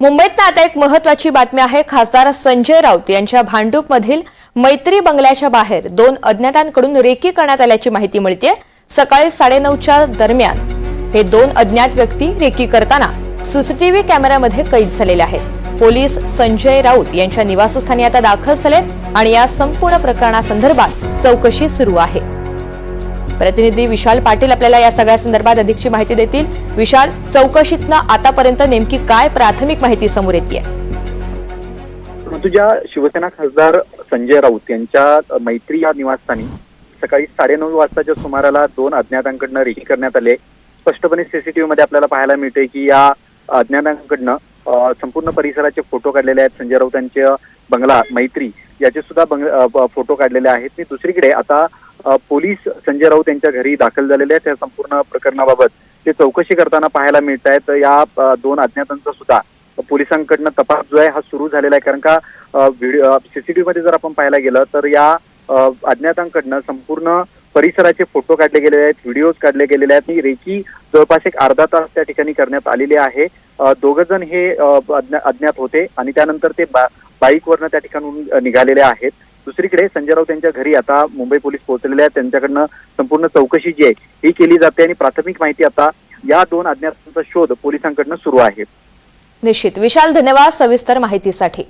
मुंबईत आता एक महत्वाची बातमी आहे. खासदार संजय राऊत यांच्या भांडूपमधील मैत्री बंगल्याच्या बाहेर दोन अज्ञातांकडून रेकी करण्यात आल्याची माहिती मिळते सकाळी साडेनऊच्या दरम्यान हे दोन अज्ञात व्यक्ती रेकी करताना सीसीटीव्ही कॅमेऱ्यामध्ये कैद झालेले आहेत. पोलीस संजय राऊत यांच्या निवासस्थानी आता दाखल झालेत आणि या संपूर्ण प्रकरणासंदर्भात चौकशी सुरू आहे. प्रतिनिधी विशाल पाटील आपल्याला या सगळ्या संदर्भात अधिकची माहिती देतील. विशाल चौकशीतनं आतापर्यंत नेमकी काय प्राथमिक माहिती समोर येते ऋतुजा शिवसेना खासदार संजय राऊत यांच्या मैत्री या निवासस्थानी सकाळी साडेनऊ वाजताच्या सुमाराला दोन अज्ञातांकडनं रेकी करण्यात आले स्पष्टपणे सीसीटीव्ही मध्ये आपल्याला पाहायला मिळते की या अज्ञातांकडनं संपूर्ण परिसराचे फोटो काढलेले आहेत. संजय राऊत यांचे बंगला मैत्री याचे सुद्धा बंग फोटो काढलेले आहेत. आणि दुसरीकडे आता पोलीस संजय राऊत यांच्या घरी दाखल झालेले आहेत. या संपूर्ण प्रकरणाबाबत ते चौकशी करताना पाहायला मिळत आहेत या दोन अज्ञातांचा सुद्धा पोलिसांकडनं तपास जो आहे हा सुरू झालेला आहे. कारण का व्हिडिओ सीसीटीव्ही मध्ये जर आपण पाहायला गेलं तर या अज्ञातांकडनं संपूर्ण परिसराचे फोटो काढले गेलेले आहेत व्हिडिओज काढले गेलेले आहेत. आणि रेकी जवळपास एक अर्धा तास त्या ठिकाणी करण्यात आलेली आहे. दोघ जण हे अज्ञात होते आणि त्यानंतर ते बा- बाईकवरनं त्या ठिकाणून निघालेले आहेत. दुसरीकडे संजय राऊत यांच्या घरी आता मुंबई पोलीस पोहोचलेले आहेत. त्यांच्याकडनं संपूर्ण चौकशी जी आहे ही केली जाते आणि प्राथमिक माहिती आता या दोन अज्ञातांचा शोध पोलिसांकडनं सुरू आहे. निश्चित. विशाल धन्यवाद सविस्तर माहितीसाठी.